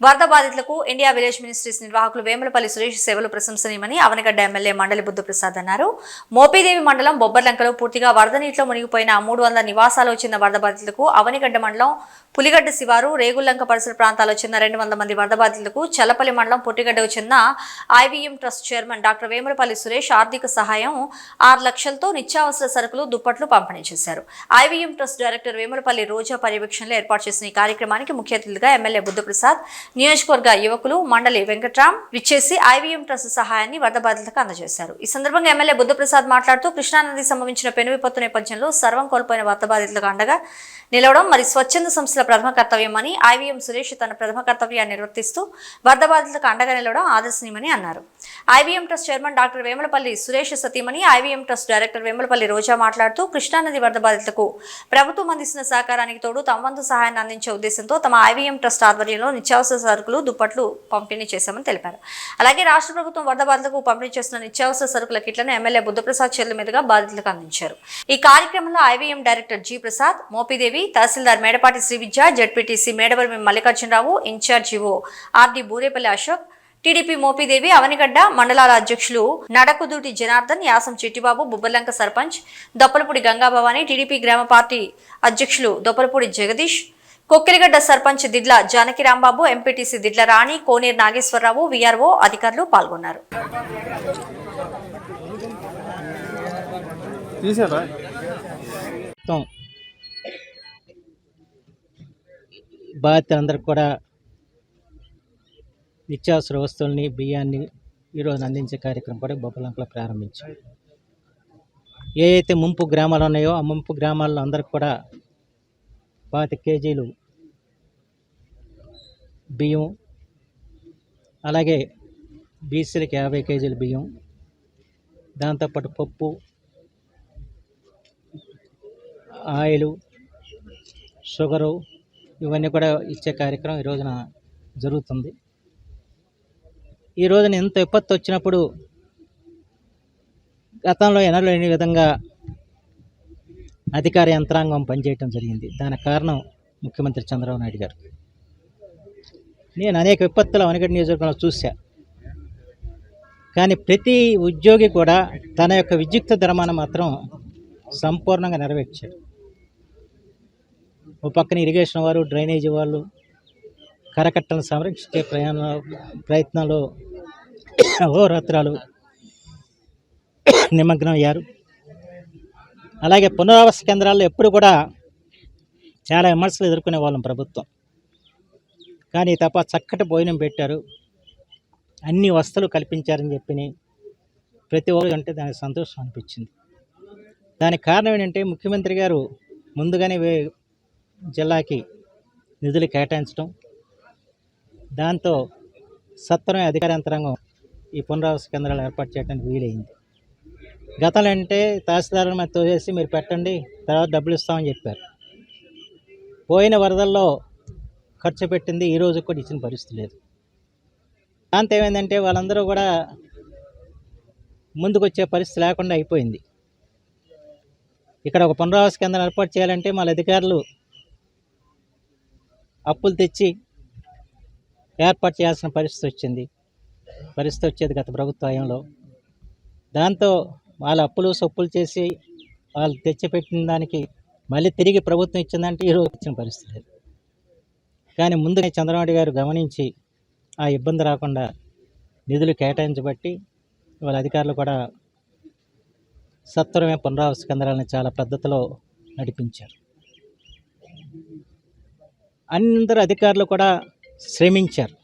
వరద బాధితులకు India village ministries నిర్వాహకులు వేములపల్లి సురేష్ సేవలు ప్రశంసనీయమని అవనగడ్డ ఎమ్మెల్యే మండలి బుద్ధప్రసాద్ అన్నారు. మోపీదేవి మండలం బొబ్బర్లంకలో పూర్తిగా వరద నీటిలో మునిగిపోయిన మూడు వందల నివాసాలు వచ్చిన వరద బాధితులకు అవనిగడ్డ మండలం పులిగడ్డ శివారు రేగుల్లంక పరిసర ప్రాంతాల్లో చెందిన రెండు వందల మంది వరద బాధితులకు చల్లపల్లి మండలం పుట్టిగడ్డకు చెందిన IVM trust chairman doctor Vemulapalli Suresh ఆర్థిక సహాయం ఆరు లక్షలతో నిత్యావసర సరుకులు దుప్పట్లు పంపిణీ చేశారు. IVM trust director Vemulapalli Roja పర్యవేక్షణలో ఏర్పాటు చేసిన ఈ కార్యక్రమానికి ముఖ్య అతిథిగా ఎమ్మెల్యే బుద్ధప్రసాద్ నియోజకవర్గ యువకులు మండలి వెంకట్రామ్ విచ్చేసి ఐవీఎం ట్రస్ట్ సహాయాన్ని వరద బాధితులకు అందజేశారు. ఈ సందర్భంగా ఎమ్మెల్యే బుద్ధప్రసాద్ మాట్లాడుతూ కృష్ణానది సంభవించిన పెను విపత్తు నేపథ్యంలో సర్వం కోల్పోయిన వరద బాధితులకు అండగా నిలవడం మరి స్వచ్ఛంద సంస్థల ప్రథమ కర్తవ్యమని ఐవీఎం సురేష్ తన ప్రథమ కర్తవ్యాన్ని నిర్వర్తిస్తూ వరద బాధితులకు అండగా నిలవడం ఆదర్శనీయమని అన్నారు. IVM trust chairman doctor Vemulapalli Suresh సతీమణి IVM trust director Vemulapalli Roja మాట్లాడుతూ కృష్ణానది వరద బాధితులకు ప్రభుత్వం అందిస్తున్న సహకారానికి తోడు తమ వంతు సహాయాన్ని అందించే ఉద్దేశంతో తమ ఐవీఎం ట్రస్ట్ ఆధ్వర్యంలో నిత్యావసర సరుకులు దుప్పట్లు పంపిణీ చేశామని తెలిపారు. అలాగే రాష్ట్ర ప్రభుత్వం వరద బాధితులకు పంపిణీ చేస్తున్న నిత్యావసర సరుకుల కిట్లను ఎమ్మెల్యే బుద్ధప్రసాద్ చేతుల మీదుగా బాధితులకు అందించారు. ఈ కార్యక్రమంలో IVM director G Prasad Mopidevi తహసీల్దార్ Medapati Srividya ZPTC Medavarami Mallikarjunarao incharge EO RD Burepalli Ashok TDP Mopidevi Avanigadda మండలాల అధ్యక్షులు నడకుదుటి జనార్దన్ యాసం చెట్టిబాబు బుబ్బలంక సర్పంచ్ దొప్పలపూడి గంగాభవాని టీడీపీ గ్రామ పార్టీ అధ్యక్షులు దొప్పలపూడి జగదీష్ కొక్కిలిగడ్డ సర్పంచ్ దిడ్ల జానకి రాంబాబు ఎంపీటీసీ దిడ్ల రాణి కోనేరు నాగేశ్వరరావు వీఆర్ఓ అధికారులు పాల్గొన్నారు. బాధితులందరికీ కూడా నిత్యావసర వస్తువుల్ని బియ్యాన్ని ఈరోజు అందించే కార్యక్రమం కూడా బొబ్బలంకలో ప్రారంభించాం ఏ అయితే ముంపు గ్రామాలు ఉన్నాయో ఆ ముంపు గ్రామాల్లో అందరికి కూడా పాతి కేజీలు బియ్యం అలాగే బీసీలకి యాభై కేజీలు బియ్యం దాంతోపాటు పప్పు ఆయిలు షుగరు ఇవన్నీ కూడా ఇచ్చే కార్యక్రమం ఈ రోజున జరుగుతుంది. ఈ రోజున ఎంత విపత్తు వచ్చినప్పుడు గతంలో ఎనలేని విధంగా అధికార యంత్రాంగం పనిచేయటం జరిగింది. దానికి కారణం ముఖ్యమంత్రి చంద్రబాబు నాయుడు గారు. నేను అనేక విపత్తుల వనగడి నియోజకవర్గంలో చూశా. కానీ ప్రతి ఉద్యోగి కూడా తన యొక్క విద్యుక్త ధర్మాన్ని మాత్రం సంపూర్ణంగా నెరవేర్చాడు ఓ పక్కన ఇరిగేషన్ వారు డ్రైనేజీ వాళ్ళు కరకట్టలను సంరక్షించే ప్రయాణ ప్రయత్నంలో అహోరాత్రాలు నిమగ్నం అయ్యారు. అలాగే పునరావాస కేంద్రాల్లో ఎప్పుడు కూడా చాలా విమర్శలు ఎదుర్కొనే వాళ్ళం ప్రభుత్వం. కానీ తప్ప చక్కటి భోజనం పెట్టారు. అన్ని వస్తువులు కల్పించారని చెప్పి ప్రతి ఒక్కరు అంటే దానికి సంతోషం అనిపించింది. దానికి కారణం ఏంటంటే ముఖ్యమంత్రి గారు ముందుగానే వే- జిల్లాకి నిధులు కేటాయించడం. దాంతో సత్వరమే అధికార యంత్రాంగం ఈ పునరావాస కేంద్రాలు ఏర్పాటు చేయడానికి వీలైంది. గతంలో అంటే తహసీల్దారులు మీద తోసేసి మీరు పెట్టండి తర్వాత డబ్బులు ఇస్తామని చెప్పారు. పోయిన వరదల్లో ఖర్చు పెట్టింది ఈ రోజు కూడా ఇచ్చిన పరిస్థితి లేదు. దాంతో ఏమైందంటే వాళ్ళందరూ కూడా ముందుకొచ్చే పరిస్థితి లేకుండా అయిపోయింది. ఇక్కడ ఒక పునరావాస కేంద్రం ఏర్పాటు చేయాలంటే వాళ్ళ అధికారులు అప్పులు తెచ్చి ఏర్పాటు చేయాల్సిన పరిస్థితి వచ్చింది. పరిస్థితి వచ్చేది గత ప్రభుత్వంలో దాంతో వాళ్ళ అప్పులు సొప్పులు చేసి వాళ్ళు తెచ్చిపెట్టిన దానికి మళ్ళీ తిరిగి ప్రభుత్వం ఇచ్చిందంటే ఈరోజు ఇచ్చిన పరిస్థితి లేదు. కానీ ముందుగా చంద్రబాబు గారు గమనించి ఆ ఇబ్బంది రాకుండా నిధులు కేటాయించబట్టి వాళ్ళ అధికారులు కూడా సత్వరమే పునరావాస కేంద్రాలను చాలా పద్ధతిలో నడిపించారు. అందరు అధికారులు కూడా శ్రమించారు.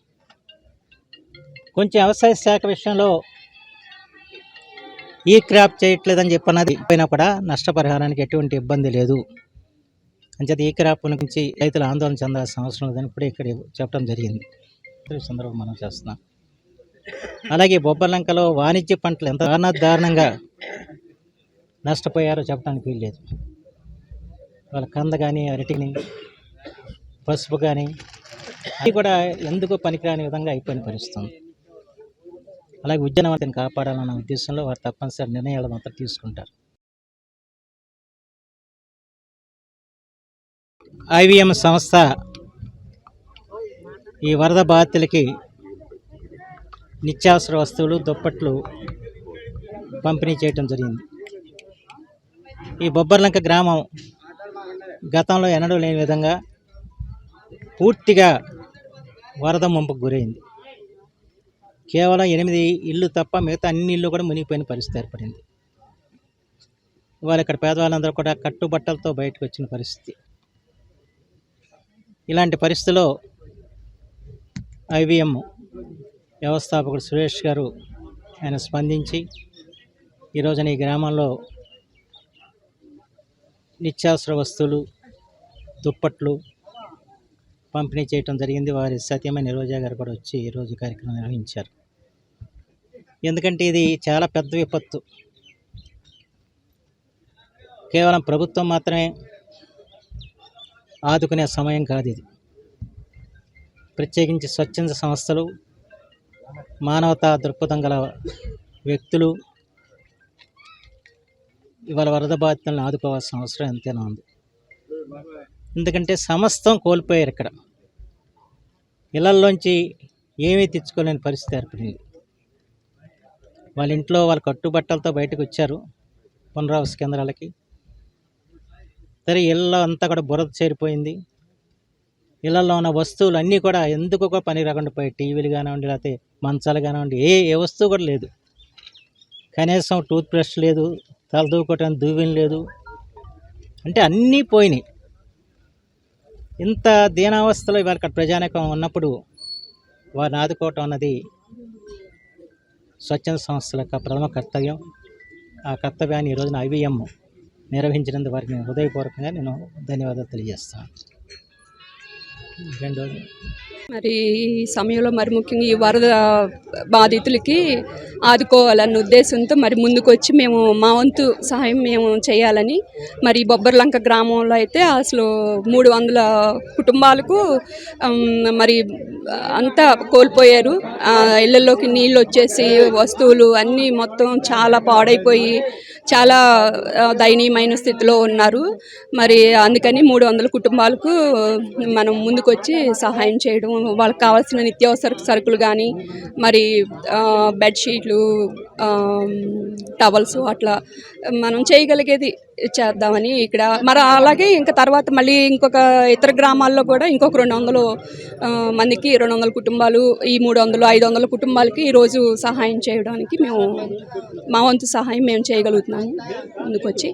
కొంచెం వ్యవసాయ శాఖ విషయంలో ఈ క్రాప్ చేయట్లేదని చెప్పన్నది పోయినా కూడా నష్టపరిహారానికి ఎటువంటి ఇబ్బంది లేదు. అంచేత ఈ క్రాప్ గురించి రైతులు ఆందోళన చెందాల్సిన అవసరం లేదని కూడా ఇక్కడ చెప్పడం జరిగింది. సందర్భం మనం చేస్తున్నాం. అలాగే బొబ్బలంకలో వాణిజ్య పంటలు ఎంత దారుణ- దారుణంగా నష్టపోయారో చెప్పడానికి వీల్లేదు వాళ్ళ కంద కానీ అరటిని పసుపు కానీ అది కూడా ఎందుకు పనికిరాని విధంగా అయిపోయిన పరిస్థితుంది. అలాగే ఉద్యానవతిని కాపాడాలన్న ఉద్దేశంలో వారు తప్పనిసరి నిర్ణయాలు మాత్రం తీసుకుంటారు. ఐవిఎం సంస్థ ఈ వరద బాధితులకి నిత్యావసర వస్తువులు దుప్పట్లు పంపిణీ చేయటం జరిగింది. ఈ బొబ్బర్లంక గ్రామం గతంలో ఎన్నడూ లేని విధంగా పూర్తిగా వరద ముంపుకు గురైంది. కేవలం ఎనిమిది ఇల్లు తప్ప మిగతా అన్ని ఇల్లు కూడా మునిగిపోయిన పరిస్థితి ఏర్పడింది. ఇవాళ ఇక్కడ పేదవాళ్ళందరూ కూడా కట్టుబట్టలతో బయటకు వచ్చిన పరిస్థితి. ఇలాంటి పరిస్థితిలో ఐవీఎం వ్యవస్థాపకుడు సురేష్ గారు ఆయన స్పందించి ఈరోజున ఈ గ్రామంలో నిత్యావసర వస్తువులు దుప్పట్లు పంపిణీ చేయటం జరిగింది. వారి సత్యమైన రోజా గారు కూడా వచ్చి ఈరోజు కార్యక్రమం నిర్వహించారు. ఎందుకంటే ఇది చాలా పెద్ద విపత్తు. కేవలం ప్రభుత్వం మాత్రమే ఆదుకునే సమయం కాదు ఇది ప్రత్యేకించి స్వచ్ఛంద సంస్థలు మానవతా దృక్పథం గల వ్యక్తులు ఇవాళ వరద బాధితులను ఆదుకోవాల్సిన అవసరం ఎంతైనా ఉంది. ఎందుకంటే సమస్తం కోల్పోయారు ఇక్కడ. ఇళ్ళలోంచి ఏమీ తెచ్చుకోలేని పరిస్థితి ఏర్పడింది. వాళ్ళ ఇంట్లో వాళ్ళ కట్టుబట్టలతో బయటకు వచ్చారు పునరావాస కేంద్రాలకి. సరే ఇళ్ళలో అంతా కూడా బురద చేరిపోయింది. ఇళ్ళల్లో ఉన్న వస్తువులు అన్నీ కూడా ఎందుకు కూడా పని రాకుండా పోయి టీవీలు కానివ్వండి లేకపోతే మంచాలు కానివ్వండి ఏ ఏ వస్తువు కూడా లేదు. కనీసం టూత్ బ్రష్ లేదు తల దూకోవటానికి దూవిని లేదు. అంటే అన్నీ పోయినాయి. ఇంత దీనావస్థలో ఇవాళ ఇక్కడ ప్రజానికం ఉన్నప్పుడు వారిని ఆదుకోవటం అన్నది స్వచ్ఛంద సంస్థల యొక్క ప్రథమ కర్తవ్యం. ఆ కర్తవ్యాన్ని ఈ రోజున ఐవీఎం నిర్వహించినందుకు వారికి నేను హృదయపూర్వకంగా నేను ధన్యవాదాలు తెలియజేస్తాను. రెండోది. మరి ఈ సమయంలో మరి ముఖ్యంగా ఈ వరద బాధితులకి ఆదుకోవాలన్న ఉద్దేశంతో మరి ముందుకు వచ్చి మేము మా వంతు సహాయం మేము చేయాలని మరి బొబ్బర్లంక గ్రామంలో అయితే అసలు మూడు వందల కుటుంబాలకు మరి అంతా కోల్పోయారు. ఆ, ఇళ్ళల్లోకి నీళ్ళు వచ్చేసి వస్తువులు అన్నీ మొత్తం చాలా పాడైపోయి చాలా దయనీయమైన స్థితిలో ఉన్నారు. మరి అందుకని మూడు వందల కుటుంబాలకు మనం ముందుకొచ్చి సహాయం చేయడం వాళ్ళకి కావాల్సిన నిత్యావసర సరుకులు కానీ మరి బెడ్షీట్లు టవల్స్ అట్లా మనం చేయగలిగేది చేద్దామని ఇక్కడ మరి అలాగే ఇంకా తర్వాత మళ్ళీ ఇంకొక ఇతర గ్రామాల్లో కూడా ఇంకొక రెండు వందలు మందికి రెండు వందల కుటుంబాలు ఈ మూడు వందలు ఐదు వందల కుటుంబాలకి ఈరోజు సహాయం చేయడానికి మేము మా వంతు సహాయం మేము చేయగలుగుతున్నాము ముందుకొచ్చి.